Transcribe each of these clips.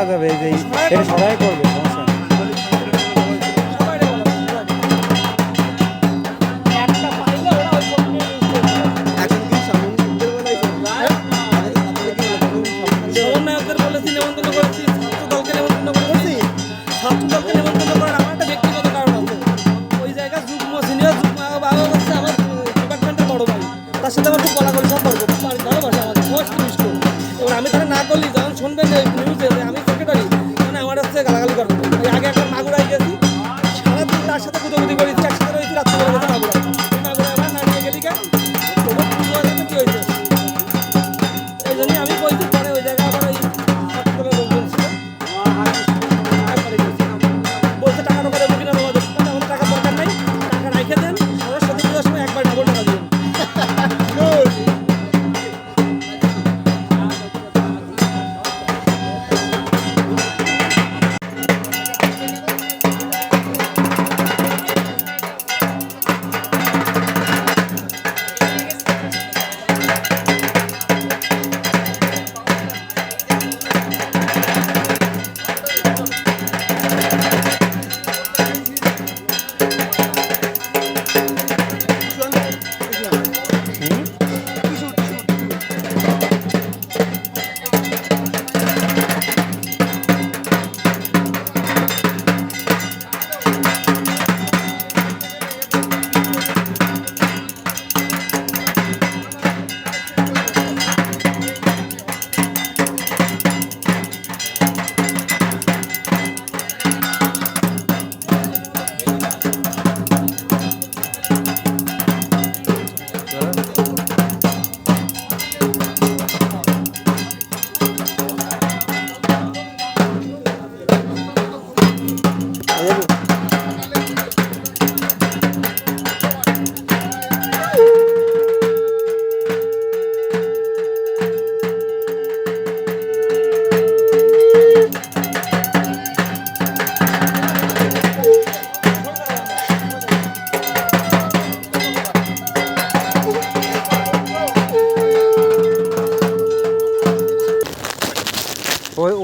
করা যাবে, এই যে এটা সবাই করবে, সমস্যা সাথে আমার বলা করে সম্পর্ক ভালোবাসা আমাদের ফার্স্ট ইউজ করব এবার আমি তারা না বলি যখন শুনবেন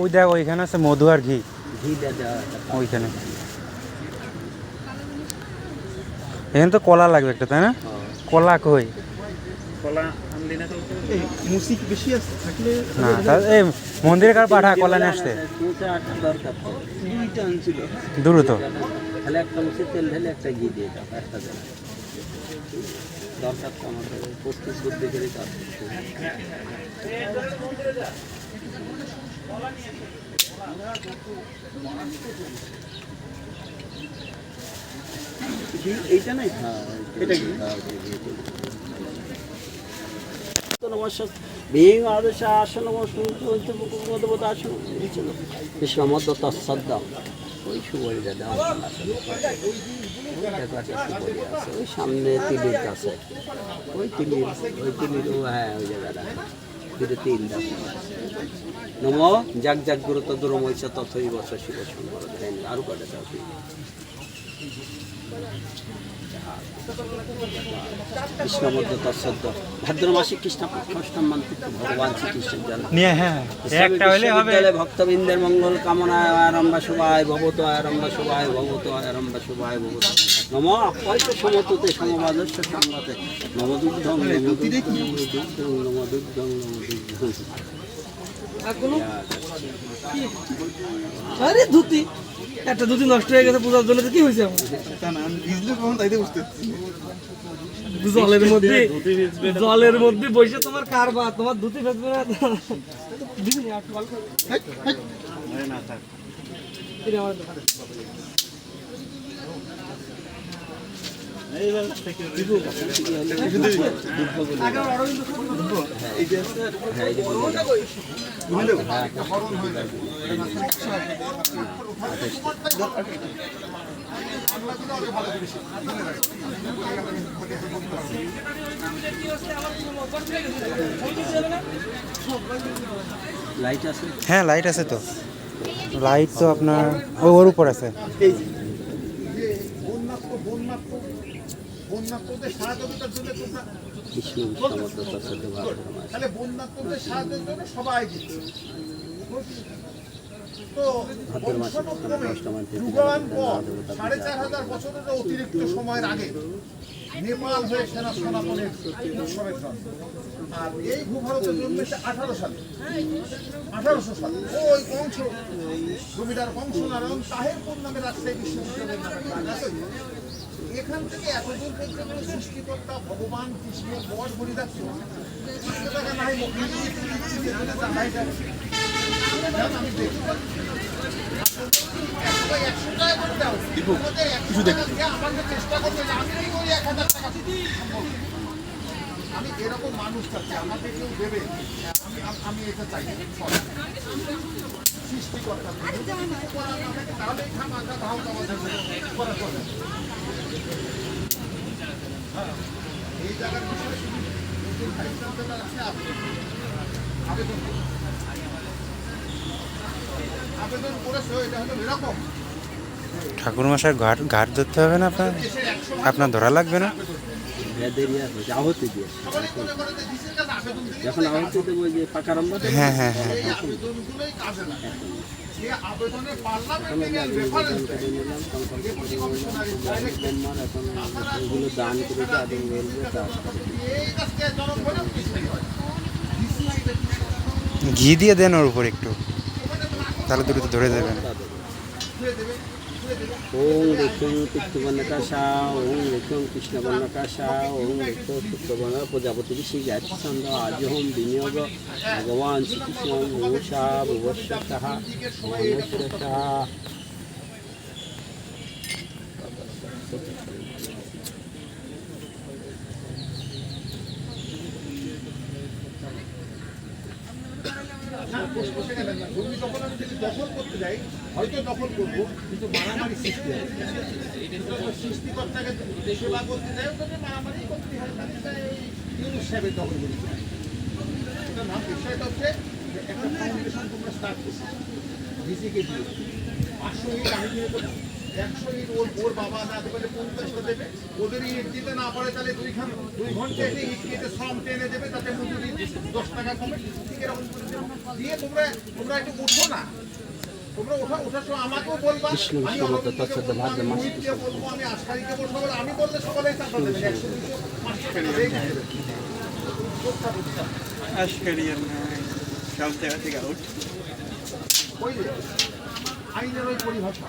ওই দেখ ওইখানে আছে মধু আর ঘি। ওইখানে। এখানে তো কলা লাগবে একটা তাই না? কলা কই? কার পাঠা কলা নিয়ে আসতে? দ্রুত দরকার ওই হ্যাঁ ওই সামনে তিলির কাছে ওই তিলির ওই তিলির হ্যাঁ ওই জায়গাটা তিল নম। যাক যাক মৈশ তথই বস শিব শঙ্কর আরও কটা তৎসদ্য ভাদ্র মাসে ভগবান শ্রীকৃষ্ণের হ্যাঁ বিশ্ববিদ্যালয়ে ভক্তবৃন্দের মঙ্গল কামনায় আরম্ভ শুভায় ভগত আরম্ভ শুভায় ভগত আরম্ভ শুভায় ভগত নম অপৈত সমতুতে সমবাদস্য সংগতে। নম দুগ্ধং নম দুগ্ধং নম দুগ্ধং নম দুগ্ধং নম দুগ্ধং আরে ধুতি। একটা ধুতি নষ্ট হয়ে গেছে পূজার জন্য কি হয়েছে জলের মধ্যে জলের মধ্যে বসে তোমার কার বা তোমার ধুতি ফেসবে না। দিদি, হ্যাঁ। লাইট আছে তো লাইট তো আপনার ওর উপর আছে এই যে বন্যাত্মদের সহযোগিতার জন্য কৃষ্ণ ভাদ্র মাস তাহলে বন্যাত্মদের সাহায্যের জন্য সবাই দিচ্ছে সাড়ে চার হাজার বছরের অতিরিক্ত সময়ের আগে নেপাল হয়ে সেনা সনাতনের আর এই ভূভারতে জন্মেছে আঠারো সালে। আঠারোশো সালে। ওই কংস জমিদার কংস নারায়ণ তাহেরপুর নামে রাজশাহী বিশ্ববিদ্যালয়ের। এখান থেকে এতদূর পর্যন্ত সৃষ্টিকর্তা ভগবান কৃষ্ণের বর বলি যাচ্ছে আমি এরকম মানুষ চাচ্ছি আমাকে কেউ দেবে আমি আমি- এটা চাই। সৃষ্টিকর্তা করা ঠাকুর মশাই ঘাট ঘাট ধরতে হবে না আপনার? আপনার ধরা লাগবে না? আহতি যখন আহতি দেবো যে পাকা রম্বা হ্যাঁ হ্যাঁ হ্যাঁ। দান করে তাদের চাষ হয় ঘি দিয়ে দেন ওর উপর একটু। তাহলে দ্রুত ধরে দেবেন ওং রেখুং পিতৃবর্ণকাশা ওং রেখুং কৃষ্ণবর্ণকাশা ওং রেখ শুক্রবর্ণ প্রজাপতি ঋষি জাতিছন্দ আজহম বিনিয়োগ। ভগবান শ্রীকৃষ্ণ ভূষা ভুবস্বতः মনুষ্যতः জমি যখন আমি যদি দখল করতে যাই হয়তো দখল করব কিন্তু মারামারি সৃষ্টি হয় সৃষ্টিকর্তাকে সেবা করতে যাই ওখানে মারামারি করতে হয় ইউনুস সাহেবের দখল করতে এটা না বিষয়টা হচ্ছে যে একটা ফাউন্ডেশন তোমরা স্টার্ট করছ ডিসিকে দিয়ে পাঁচশো ইট আমি একশো ইট ওর ওর বাবা দেবে পঞ্চাশটা দেবে? ওদের ইট দিতে না পারে তাহলে দুইখান দুই ঘণ্টা এসে ইট কেটে শ্রম টেনে দেবে তাতে মজুরি দশ টাকা কমে ঠিক এরকম দিয়ে তোমরা তোমরা একটু উঠো না। তোমরা ওঠা ওঠার সময় আমাকেও বলবা। আমি বলব, আমি বলব আমি বলে আমি বললে টাকা দেবে। একশো। সব জায়গা থেকে আউট ওই আইনের ওই পরিভাষা।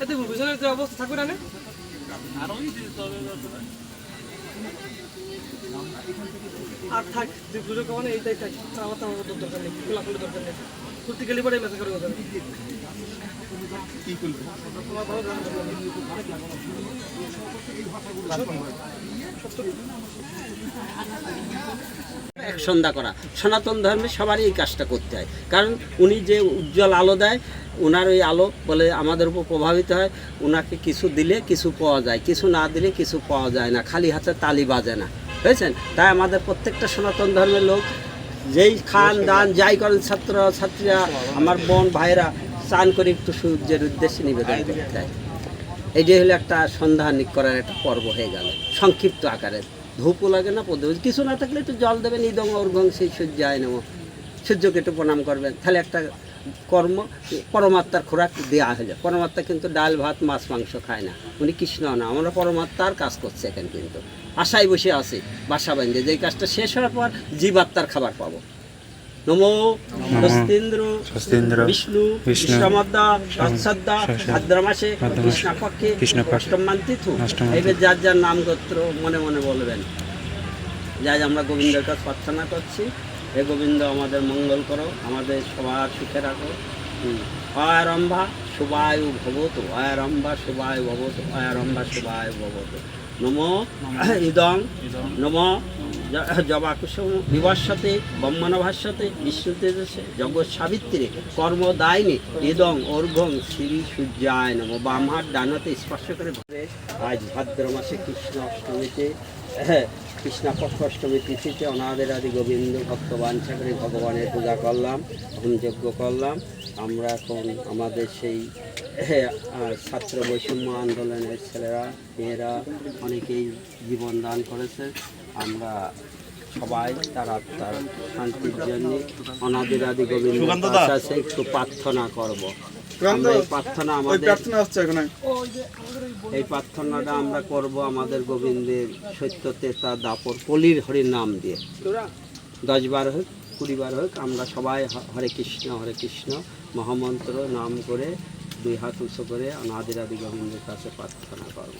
এতে পিছনের যে অবস্থা থাকবে না আর থাক যে পুজো কামানে এইটাই থাক আমার তো আমার দরকার নেই খোলা খোলা দরকার নেই কুর্তি গেলি পরে মেসেজ করে কথা এক সন্ধ্যা করা। সনাতন ধর্মে সবারই এই কাজটা করতে হয়। কারণ উনি যে উজ্জ্বল আলো দেয় ওনার ওই আলো বলে আমাদের উপর প্রভাবিত হয়। ওনাকে কিছু দিলে কিছু পাওয়া যায়, কিছু না দিলে কিছু পাওয়া যায় না। খালি হাতে তালি বাজে না। বুঝেছেন? তাই আমাদের প্রত্যেকটা সনাতন ধর্মের লোক, যেই খান দান যাই করেন ছাত্র, ছাত্রীরা, আমার বোন ভাইরা চান করে একটু সূর্যের উদ্দেশ্যে নিবেদন করতে হয় এই যে হলো একটা সন্ধানিক করার একটা পর্ব হয়ে গেল। সংক্ষিপ্ত আকারে। ধূপও লাগে না পদ্ম কিছু না থাকলে একটু জল দেবেন ইদং অর্ঘং সেই সূর্য আয় নেব সূর্যকে একটু প্রণাম করবেন। তাহলে একটা কর্ম, পরমাত্মার খোরাক দেওয়া যায়। পরমাত্মা কিন্তু ডাল, ভাত, মাছ, মাংস খায় না। উনি কৃষ্ণ না, আমরা পরমাত্মার কাজ করছে এখানে কিন্তু। আশায় বসে আছি, বাসা বান্ধে যে কাজটা শেষ হওয়ার পর জীবাত্মার খাবার পাবো। নমো স্বস্তিন্দ্র স্বস্তিন্দ্র, বিষ্ণু বিষ্ণু, বিশ্বমদ্দা রৎসদ্দা সৎসদ্দা, ভাদ্র মাসে ভাদ্র মাসে, কৃষ্ণপক্ষে কৃষ্ণপক্ষে, অষ্টমান তিথু অষ্টম এইবার যার যার নাম গোত্র মনে মনে বলবেন। যাই আমরা গোবিন্দের কাছে প্রার্থনা করছি। হে গোবিন্দ আমাদের মঙ্গল করো আমাদের সবার সুখে রাখো। অয়ারম্ভা শুভায়ু ভবতু অয়ারম্ভা শুভায়ু ভবতু অয়ারম্ভা শুভায়ু ভবতু। নম। ইদং। নম। জবাকুসুম বিবর্ষতে ব্রহ্মণ ভাষ্যতে বিষ্ণুতেজসে জগৎ সাবিত্রী কর্মদায়িনী ইদং অর্ঘং শ্রী সূর্যায় নম। বাম হাত ডান স্পর্শ করে ধরে আজ ভাদ্র মাসে কৃষ্ণ অষ্টমীতে কৃষ্ণপক্ষ অষ্টমী তিথিতে অনাদের আদি গোবিন্দ ভক্ত বাঞ্ছা করে ভগবানের পূজা করলাম, হোম যজ্ঞ করলাম। আমরা এখন আমাদের সেই ছাত্র বৈষম্য আন্দোলনের ছেলেরা মেয়েরা অনেকেই জীবন দান করেছে। আমরা সবাই তার আত্মার শান্তির জন্য অনাদির আদি গোবিন্দ কাছে একটু প্রার্থনা করব। আমরা এই প্রার্থনা আমাদের এই প্রার্থনাটা আমরা করব আমাদের গোবিন্দের সত্য তেতা দাপর কলির হরির নাম দিয়ে। দশ বার হোক। কুড়ি বার হোক, আমরা সবাই হরে কৃষ্ণ হরে কৃষ্ণ, মহামন্ত্র, নাম করে দুই হাত উঁচু করে অনাদির আদি গোবিন্দের কাছে প্রার্থনা করব।